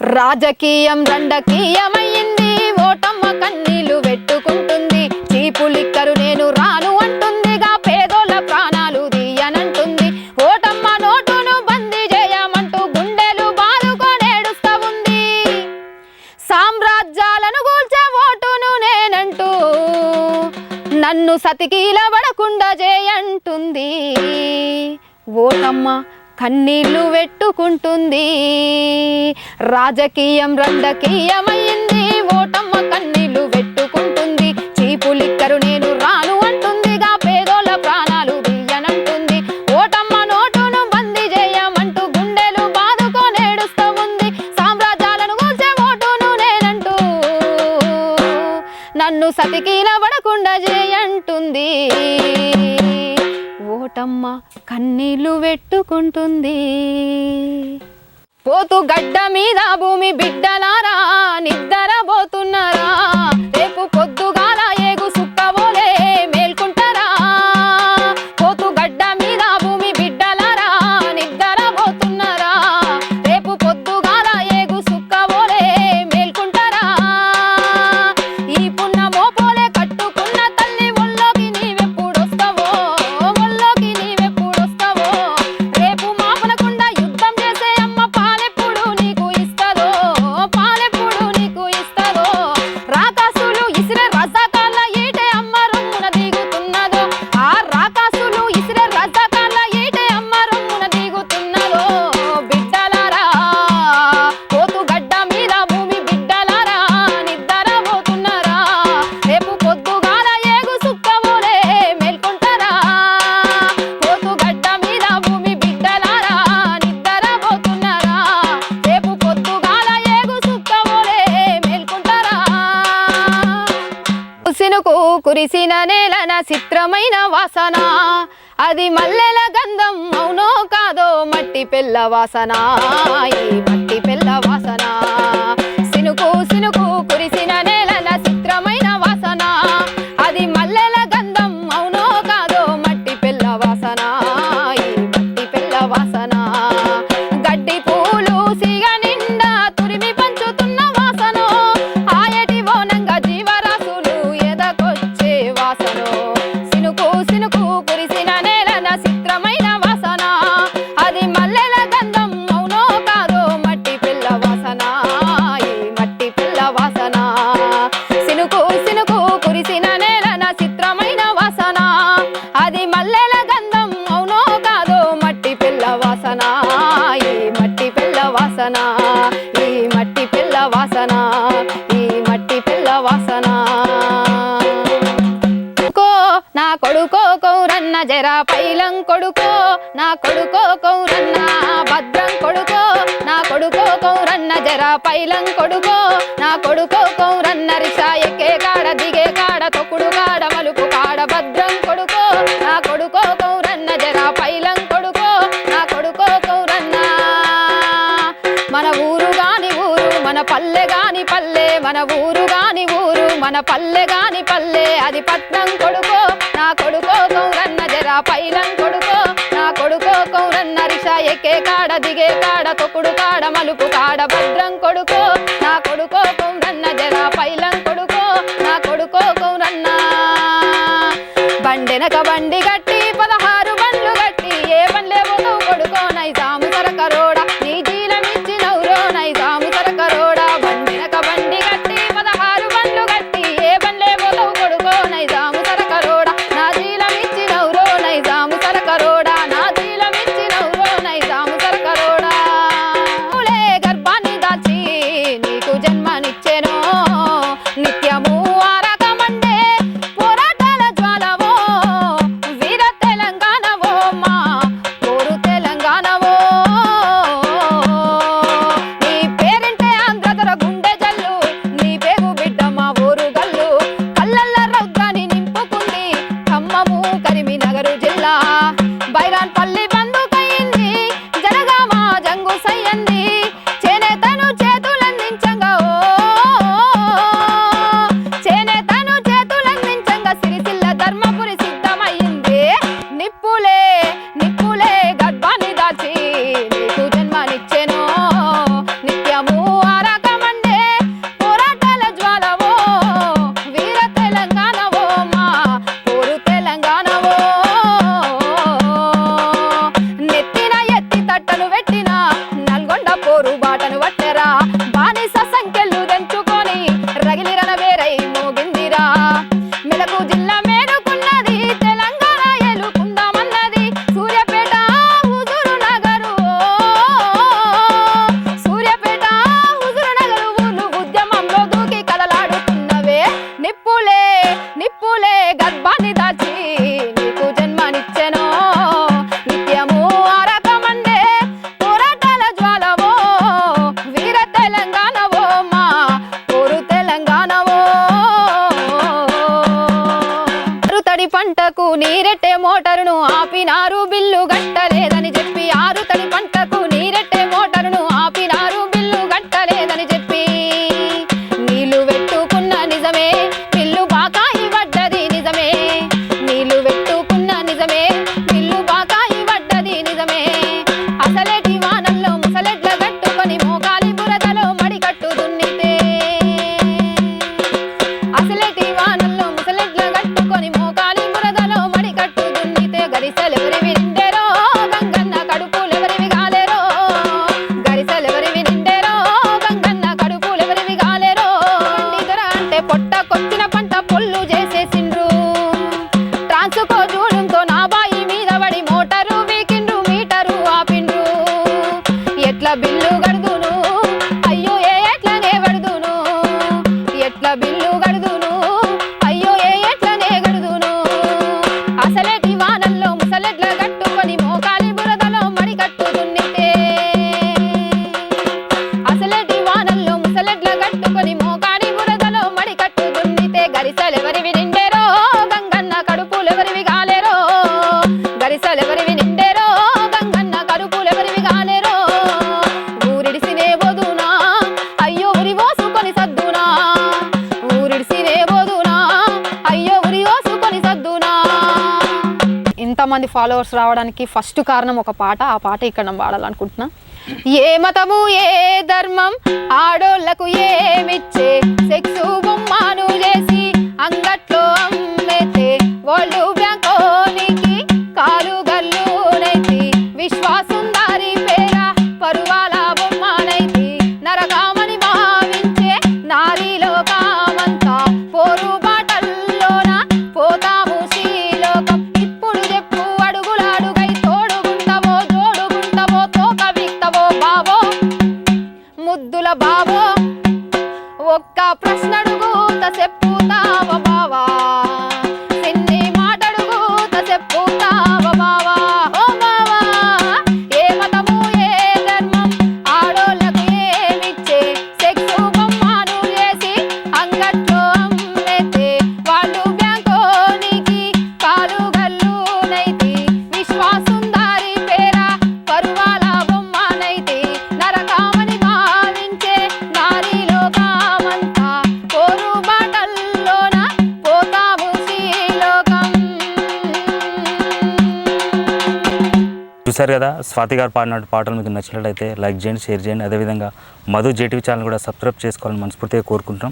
రాజకీయం దండకీయమైంది ఓటమ్మ కన్నీళ్ళు పెట్టుకుంటుంది. చీపులిక్కరు నేను రాను అంటుందిగా. పేదోళ్ళ ప్రాణాలు తీయనంటుంది. ఓటమ్మ నోటును బందీ చేయమంటూ గుండెలు బాదుకొనేడుస్తా ఉంది. సామ్రాజ్యాలను కూల్చే ఓటును నేనంటూ నన్ను సతికీల పడకుండా చేయంటుంది ఓటమ్మ కన్నీళ్ళు పెట్టుకుంటుంది రాజకీయం రండకీయమైంది ఓటమ్మ కన్నీళ్ళు పెట్టుకుంటుంది చీపులిక్కరు నేను రాను అంటుందిగా పేదోళ్ళ ప్రాణాలు తీయనంటుంది. ఓటమ్మ నోటును బందీ చేయమంటూ గుండెలు బాదుకొనేడుస్తూ ఉంది. సామ్రాజ్యాలను కూల్చే ఓటును నేనంటూ నన్ను సతికీల పడకుండా చేయంటుంది కోటమ్మ కన్నీళ్ళు పెట్టుకుంటుంది పోతు గడ్డ మీద భూమి బిడ్డలారా నిద్రపోతున్నారా రేపు పొద్దుగా కురిసిన నేలన చిత్రమైన వాసన. అది మల్లెల గంధం అవునో కాదో మట్టి పిల్ల వాసన. ఈ మట్టి పిల్ల వాసన. వాసన ఈ మట్టి పిల్ల వాసన. కొడుకో నా కొడుకో కౌరన్న జర పైలం కొడుకో. నా కొడుకో కౌరన్న భద్రం కొడుకో. నా కొడుకో కౌరన్న జర పైలం కొడుకో. నా కొడుకో కౌరన్న రిసా ఎక్కే కాడ దిగే కాడ తొక్కుడుగా మన ఊరు గాని ఊరు మన పల్లె గాని పల్లె. అది పట్నం కొడుకో నా కొడుకో కౌరన్న జరా పైలం కొడుకో. నా కొడుకో కౌరన్న రిషా ఎక్కే కాడ దిగే కాడ తొక్కుడు కాడ మలుపు కాడ భద్రం కొడుకో. నా కొడుకో కౌరన్న జరా పైలం కొడుకో. నా కొడుకో కౌరన్న బండెనక బండి గట్టి నీరెట్టే మోటారును ఆపినారు బిల్లు గట్టలేదని చెప్పి ఆరు మంది ఫాలోవర్స్ రావడానికి ఫస్ట్ కారణం ఒక పాట. ఆ పాట ఇక్కడ నేను పాడాలనుకుంటున్నా ఏ మతము ఏ ధర్మం ఆడోళ్ళకు ఏమిచ్చే సెక్స్ బొమ్మను చేసి అంగట్లో అమ్మేతే వాళ్ళు బ్యాంకోనికి కాలు గల్లునైతే విశ్వాసం దారి పేర పరువాల బావో ఒక్క ప్రశ్న చూశారు కదా స్వాతి గారు పాడిన పాటలు మీకు నచ్చినట్లయితే లైక్ చేయండి షేర్ చేయండి. అదేవిధంగా మధు జేటీవీ ఛానల్ కూడా సబ్స్క్రైబ్ చేసుకోవాలని మనస్ఫూర్తిగా కోరుకుంటాం